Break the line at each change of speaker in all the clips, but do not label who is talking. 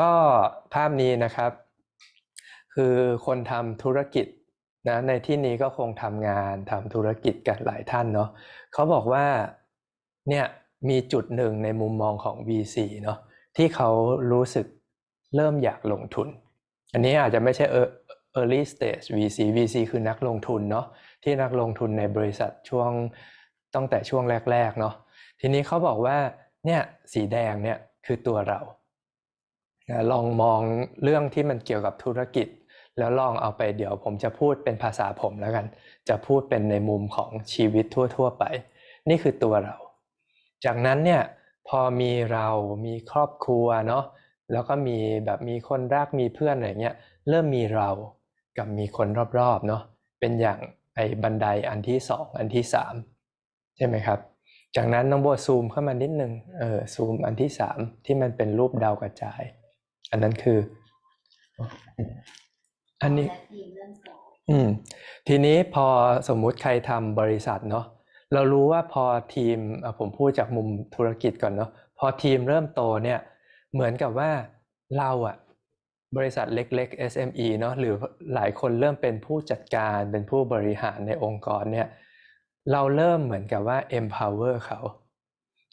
ก็ภาพนี้นะครับ คือคนทำธุรกิจนะในที่นี้ก็คงทำงานทำธุรกิจกันหลายท่านเนาะเขาบอกว่าเนี่ยมีจุดหนึ่งในมุมมองของ VC เนาะที่เขารู้สึกเริ่มอยากลงทุน อันนี้อาจจะไม่ใช่ early stage VC VC คือนักลงทุนเนาะที่นักลงทุนในบริษัทช่วงตั้งแต่ช่วงแรก ๆ เนาะทีนี้เขาบอกว่าเนี่ยสีแดงเนี่ยคือตัวเรา ลองมองเรื่องที่มันเกี่ยวกับธุรกิจ แล้วลองเอาไปเดี๋ยวผมจะพูดเป็นภาษาผมแล้วกัน จะพูดเป็นในมุมของชีวิตทั่ว ๆ ไป นี่คือตัวเรา จากนั้นเนี่ยพอมีเรามีครอบครัวเนาะแล้วก็มีแบบมีคนรักมีเพื่อนอะไรเงี้ยเริ่มมีเรากับมีคนรอบๆเนาะเป็นอย่างไอ้บันไดอันที่สองอันที่สามใช่ไหมครับ จากนั้นน้องโบซูมเข้ามานิดนึงเออซูมอันที่สามที่มันเป็นรูปดาวกระจาย อันนั้นคือ อันนี้ อืม ทีนี้พอสมมุติใครทำบริษัทเนาะเรารู้ว่าพอทีมผมพูดจากมุมธุรกิจก่อนเนาะพอทีมเริ่มโตเนี่ย เหมือนกับว่าเราอะบริษัทเล็ก ๆ SME เนาะหรือหลายคนเริ่มเป็นผู้จัดการเป็นผู้บริหารในองค์กรเนี่ย เราเริ่มเหมือนกับว่า empower เขา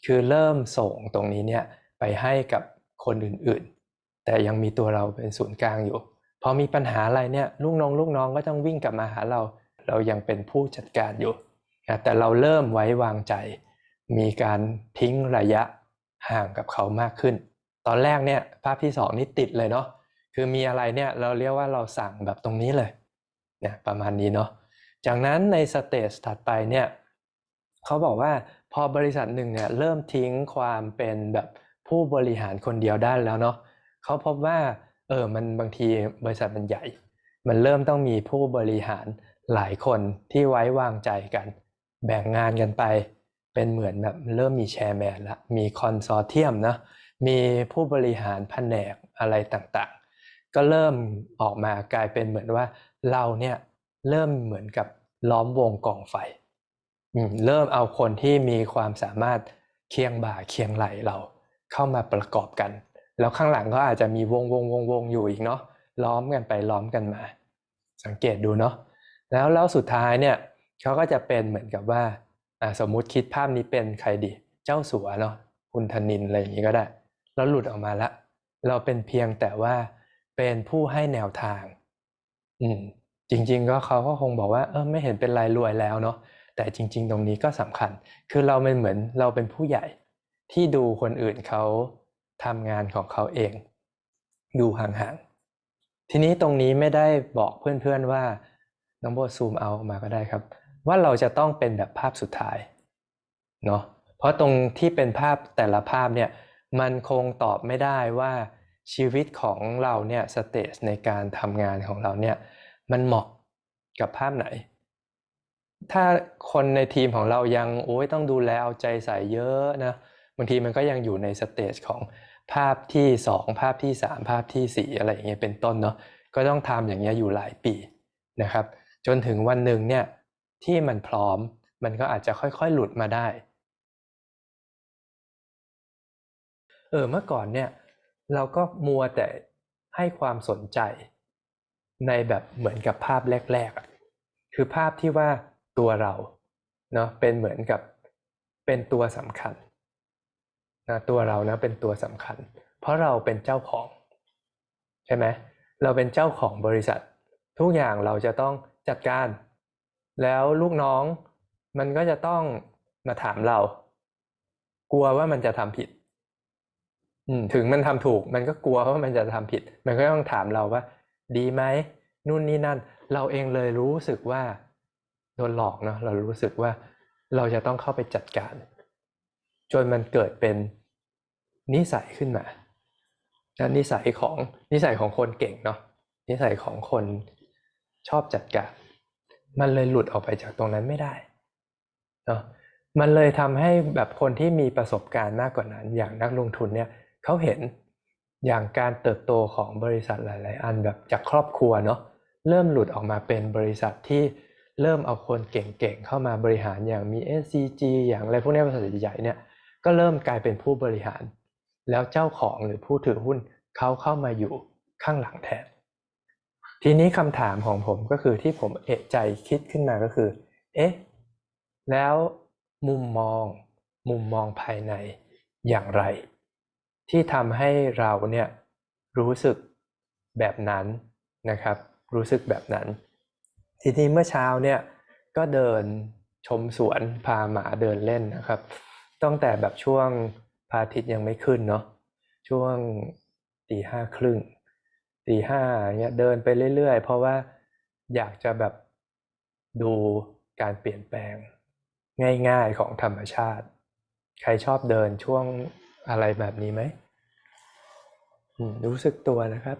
คือเริ่มส่งตรงนี้เนี่ยไปให้กับคนอื่นๆ แต่ยังมีตัวเราเป็นศูนย์กลางอยู่ พอมีปัญหาอะไรเนี่ยลูกน้องลูกน้องก็ต้องวิ่งกลับมาหาเรา เรายังเป็นผู้จัดการอยู่นะแต่เราเริ่มไว้วางใจ มีการทิ้งระยะห่างกับเขามากขึ้น ตอนแรกเนี่ยภาพที่สองนี่ติดเลยเนาะคือมีอะไรเนี่ยเราเรียกว่าเราสั่งแบบตรงนี้เลยเนี่ยประมาณนี้เนาะจากนั้นในสเตจถัดไปเนี่ยเขาบอกว่าพอบริษัทหนึ่งเนี่ยเริ่มทิ้งความเป็นแบบผู้บริหารคนเดียวได้แล้วเนาะ เขาพบว่าเออมันบางทีบริษัทมันใหญ่ มันเริ่มต้องมีผู้บริหารหลายคนที่ไว้วางใจกัน แบ่งงานกันไป เป็นเหมือนแบบเริ่มมีแชร์แมนละมีคอนซอร์เทียมนะมีผู้บริหารแผนกอะไรต่างๆ ก็เริ่มออกมากลายเป็นเหมือนว่าเราเนี่ยเริ่มเหมือนกับล้อมวงกองไฟเริ่มเอาคนที่มีความสามารถเคียงบ่าเคียงไหลเราเข้ามาประกอบกัน แล้วข้างหลังก็อาจจะมีวงวงวงวงอยู่อีกเนาะล้อมกันไปล้อมกันมา สังเกตดูเนาะแล้วแล้วสุดท้ายเนี่ยเขาก็จะเป็นเหมือนกับว่าสมมุติคิดภาพนี้เป็นใครดีเจ้าสัวเนาะคุณธนินอะไรอย่างนี้ก็ได้ แล้วหลุดออกมาละ เราเป็นเพียงแต่ว่าเป็นผู้ให้แนวทาง อืมจริง ๆ ก็เขาก็คงบอกว่าเออไม่เห็นเป็นไรรวยแล้วเนาะแต่จริง ๆ ตรงนี้ก็สำคัญ คือเราเป็นเหมือนเราเป็นผู้ใหญ่ที่ดูคนอื่นเขา ทำงานของเขาเองดูห่างๆ ทีนี้ตรงนี้ไม่ได้บอกเพื่อนๆว่าน้องโบซูมเอามาก็ได้ครับ ว่าเราจะต้องเป็นแบบภาพสุดท้ายเนาะเพราะตรงที่เป็นภาพแต่ละภาพเนี่ยมันคงตอบไม่ได้ว่าชีวิตของเราเนี่ยสเตจในการทำงานของเราเนี่ยมันเหมาะกับภาพไหน ถ้าคนในทีมของเรายังโอ้ยต้องดูแลเอาใจใส่เยอะนะบางทีมันก็ยังอยู่ในสเตจของ ภาพที่ 2 ภาพที่ 3 ภาพที่ 4 อะไรอย่างเงี้ยเป็นต้นเนาะก็ต้องทำอย่างเงี้ยอยู่หลายปีนะครับ จนถึงวันหนึ่งเนี่ยที่มันพร้อมมันก็อาจจะค่อยๆหลุดมาได้เออเมื่อก่อนเนี่ยเราก็มัวแต่ให้ความสนใจในแบบเหมือนกับภาพแรกๆคือภาพที่ว่าตัวเราเนาะเป็นเหมือนกับเป็นตัวสำคัญ นะตัวเรานะเป็นตัวสำคัญ เพราะเราเป็นเจ้าของ ใช่ไหมเราเป็นเจ้าของบริษัท ทุกอย่างเราจะต้องจัดการ แล้วลูกน้องมันก็จะต้องมาถามเรา กลัวว่ามันจะทำผิดถึงมันทำถูก มันก็กลัวว่ามันจะทำผิด มันก็ต้องถามเราว่า ดีไหมนู่นนี่นั่น เราเองเลยรู้สึกว่าโดนหลอกเนาะเรารู้สึกว่าเราจะต้องเข้าไปจัดการ จนมันเกิดเป็น นิสัยขึ้นมาและนิสัยของนิสัยของคนเก่งเนาะนิสัยของคนชอบจัดการมันเลยหลุดออกไปจากตรงนั้นไม่ได้เนาะมันเลยทำให้แบบคนที่มีประสบการณ์มากกว่านั้น อย่างนักลงทุนเนี่ยเขาเห็นอย่างการเติบโตของบริษัทหลาย ๆ อันแบบจากครอบครัวเนาะเริ่มหลุดออกมาเป็นบริษัทที่เริ่มเอาคนเก่ง ๆ เข้ามาบริหารอย่างมี SCG อย่างอะไรพวกนี้บริษัทใหญ่ๆเนี่ยก็เริ่มกลายเป็นผู้บริหาร แล้วเจ้าของหรือผู้ถือหุ้นเขาเข้ามาอยู่ข้างหลังแทน ทีนี้คำถามของผมก็คือที่ผมเอะใจคิดขึ้นมาก็คือ เอ๊ะ แล้วมุมมอง มุมมองภายในอย่างไร ที่ทำให้เราเนี่ยรู้สึกแบบนั้นนะครับ รู้สึกแบบนั้น ทีนี้เมื่อเช้าเนี่ยก็เดินชมสวนพาหมาเดินเล่นนะครับ ตั้งแต่แบบช่วง พระอาทิตย์ยังไม่ขึ้นเนาะช่วงตีห้าครึ่งตีห้าเนี่ยเดินไปเรื่อยๆ เพราะว่าอยากจะแบบดูการเปลี่ยนแปลงง่ายๆของธรรมชาติ ใครชอบเดินช่วงอะไรแบบนี้ไหมรู้สึกตัวนะครับ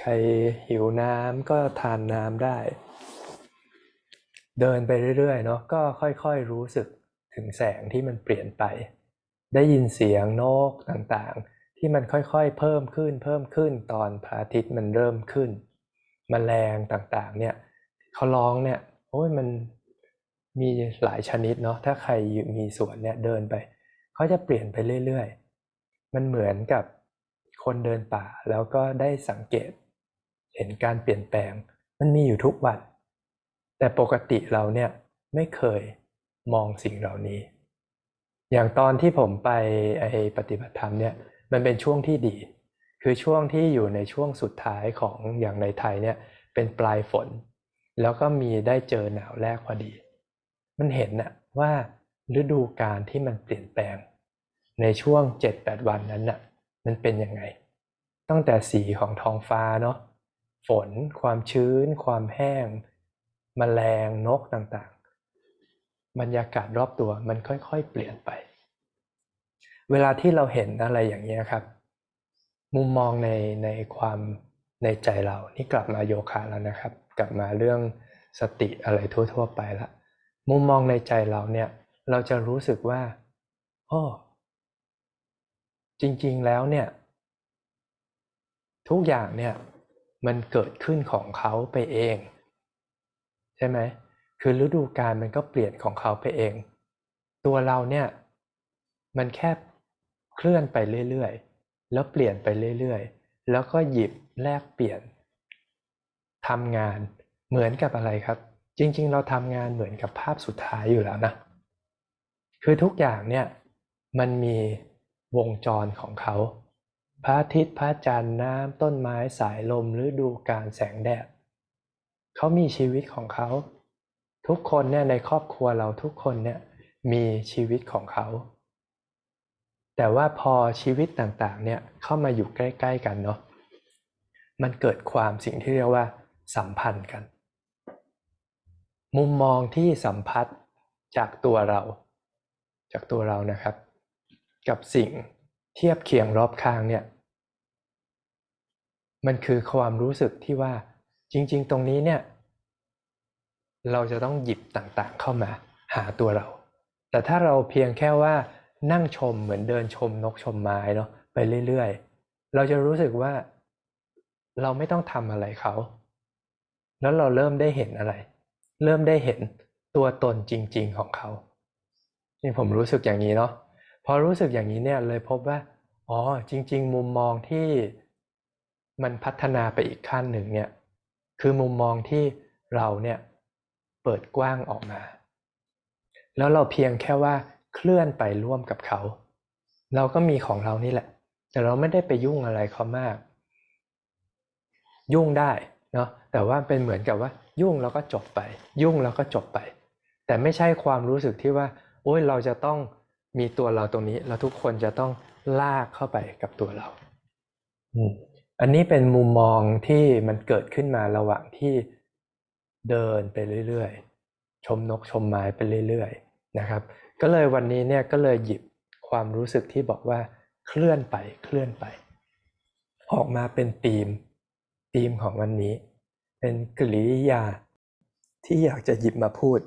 ใครหิวน้ำก็ทานน้ำได้ เดินไปเรื่อยๆเนาะก็ค่อยๆรู้สึกถึงแสงที่มันเปลี่ยนไป ได้ยินเสียงนกต่างๆ ที่มันค่อยๆ เพิ่มขึ้นเพิ่มขึ้นตอนพระอาทิตย์มันเริ่มขึ้นมแมลงต่างๆ เนี่ยเขาร้องเนี่ยโอ้ยมันมีหลายชนิดเนาะถ้าใครมีสวนเนี่ยเดินไปเขาจะเปลี่ยนไปเรื่อยๆ มันเหมือนกับคนเดินป่าแล้วก็ได้สังเกต เห็นการเปลี่ยนแปลง มันมีอยู่ทุกวัน แต่ปกติเราเนี่ยไม่เคยมองสิ่งเหล่านี้ อย่างตอนที่ผมไปไอปฏิบัติธรรมเนี่ยมันเป็นช่วงที่ดี คือช่วงที่อยู่ในช่วงสุดท้ายของอย่างในไทยเนี่ยเป็นปลายฝน แล้วก็มีได้เจอหนาวแรกพอดี มันเห็นนะว่าฤดูการที่มันเปลี่ยนแปลง ในช่วง 7-8 วันนั้นน่ะมันเป็นยังไง ตั้งแต่สีของท้องฟ้าเนาะฝน ความชื้น ความแห้งมแมลงนกต่างๆ บรรยากาศรอบตัวมันค่อยๆ เปลี่ยนไป เวลาที่เราเห็นอะไรอย่างนี้ครับ มุมมองในในความในใจเรานี่กลับมาโยคะแล้วนะครับ กลับมาเรื่องสติอะไรทั่ว ๆ ไปละมุมมองในใจเราเนี่ย เราจะรู้สึกว่าโอ้จริงๆแล้วเนี่ย ทุกอย่างเนี่ยมันเกิดขึ้นของเขาไปเอง ใช่ไหมคือฤดูกาลมันก็เปลี่ยนของเขาไปเอง ตัวเราเนี่ย มันแค่ เคลื่อนไปเรื่อยๆ แล้วเปลี่ยนไปเรื่อยๆ แล้วก็หยิบแลกเปลี่ยนทำงานเหมือนกับอะไรครับ จริง ๆ เราทำงานเหมือนกับภาพสุดท้ายอยู่แล้วนะ คือทุกอย่างเนี่ยมันมีวงจรของเขา พระอาทิตย์พระจันทร์น้ำต้นไม้สายลมฤดูกาลแสงแดดเขามีชีวิตของเขา ทุกคนเนี่ยในครอบครัวเราทุกคนเนี่ยมีชีวิตของเขา แต่ว่าพอชีวิตต่างๆเนี่ยเข้ามาอยู่ใกล้ ๆ กันเนาะมันเกิดความสิ่งที่เรียกว่า สัมพันธ์กัน มุมมองที่สัมพัทธ์จากตัวเรา จากตัวเรานะครับ กับสิ่งเทียบเคียงรอบข้างเนี่ยมันคือความรู้สึกที่ว่าจริง ๆ ตรงนี้เนี่ย เราจะต้องหยิบต่างๆเข้ามาหาตัวเรา แต่ถ้าเราเพียงแค่ว่า นั่งชมเหมือนเดินชมนกชมไม้เนาะไปเรื่อยๆ เราจะรู้สึกว่า เราไม่ต้องทำอะไรเขา แล้วเราเริ่มได้เห็นอะไร เริ่มได้เห็นตัวตนจริง ๆของเขานี่ผมรู้สึกอย่างนี้เนาะพอรู้สึกอย่างนี้เนี่ยเลยพบว่าอ๋อจริง ๆ มุมมองที่มันพัฒนาไปอีกขั้นหนึ่งเนี่ยคือมุมมองที่เราเนี่ยเปิดกว้างออกมา แล้วเราเพียงแค่ว่า เคลื่อนไปร่วมกับเขา เราก็มีของเรานี่แหละ แต่เราไม่ได้ไปยุ่งอะไรเขามาก ยุ่งได้เนาะแต่ว่าเป็นเหมือนกับว่า ยุ่งแล้วก็จบไป ยุ่งแล้วก็จบไป แต่ไม่ใช่ความรู้สึกที่ว่าโอ้ยเราจะต้องมีตัวเราตรงนี้ แล้วทุกคนจะต้องลากเข้าไปกับตัวเราอันนี้เป็นมุมมองที่มันเกิดขึ้นมาระหว่างที่เดินไปเรื่อยๆ ชมนกชมไม้ไปเรื่อยๆ นะครับ ก็เลยวันนี้เนี่ยก็เลยหยิบความรู้สึกที่บอกว่าเคลื่อนไปเคลื่อนไป ออกมาเป็นธีมธีมของวันนี้ เป็นกริยาที่อยากจะหยิบมาพูด